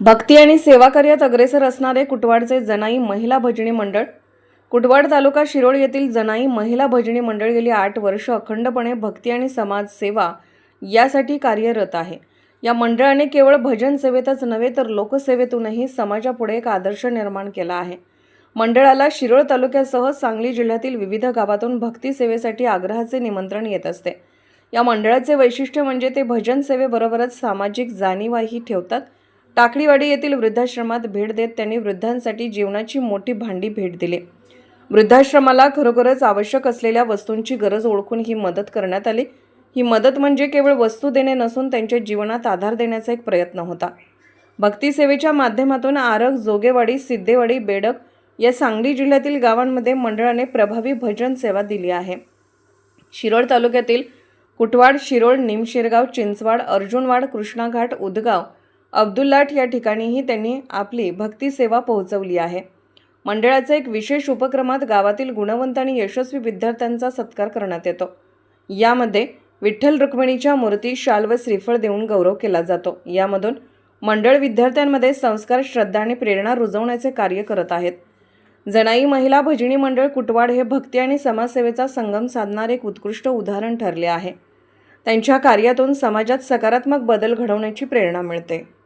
भक्ती आणि सेवा कार्यात अग्रेसर असणारे कुटवाडचे जनाई महिला भजनी मंडळ. कुटवाड तालुका शिरोळ येथील जनाई महिला भजनी मंडळ गेली आठ वर्ष अखंडपणे भक्ती आणि समाज सेवा यासाठी कार्यरत आहे. या मंडळाने केवळ भजन सेवेतच नव्हे तर लोकसेवेतूनही समाजापुढे एक आदर्श निर्माण केला आहे. मंडळाला शिरोळ तालुक्यासह सांगली जिल्ह्यातील विविध गावातून भक्ती सेवेसाठी आग्रहाचे निमंत्रण येत असते. या मंडळाचे वैशिष्ट्य म्हणजे ते भजन सेवेबरोबरच सामाजिक जाणीवाही ठेवतात. टाकडीवाडी येथील वृद्धाश्रमात भेट देत त्यांनी वृद्धांसाठी जीवनाची मोठी भांडी भेट दिली. वृद्धाश्रमाला खरोखरच आवश्यक असलेल्या वस्तूंची गरज ओळखून ही मदत करण्यात आली. ही मदत म्हणजे केवळ वस्तू देणे नसून त्यांच्या जीवनात आधार देण्याचा एक प्रयत्न होता. भक्तीसेवेच्या माध्यमातून आरग जोगेवाडी सिद्धेवाडी बेडक या सांगली जिल्ह्यातील गावांमध्ये मंडळाने प्रभावी भजन सेवा दिली आहे. शिरोळ तालुक्यातील कुटवाड शिरोळ निमशिरगाव चिंचवाड अर्जुनवाड कृष्णाघाट उदगाव अब्दुल्लाट या ठिकाणीही त्यांनी आपली भक्तीसेवा पोहोचवली आहे. मंडळाचा एक विशेष उपक्रमात गावातील गुणवंत आणि यशस्वी विद्यार्थ्यांचा सत्कार करण्यात येतो. यामध्ये विठ्ठल रुक्मिणीच्या मूर्ती शाल व श्रीफळ देऊन गौरव केला जातो. यामधून मंडळ विद्यार्थ्यांमध्ये संस्कार श्रद्धा आणि प्रेरणा रुजवण्याचे कार्य करत आहेत. जनाई महिला भजनी मंडळ कुटवाड हे भक्ती आणि समाजसेवेचा संगम साधणारे एक उत्कृष्ट उदाहरण ठरले आहे. त्यांच्या कार्यातून समाजात सकारात्मक बदल घडवण्याची प्रेरणा मिळते.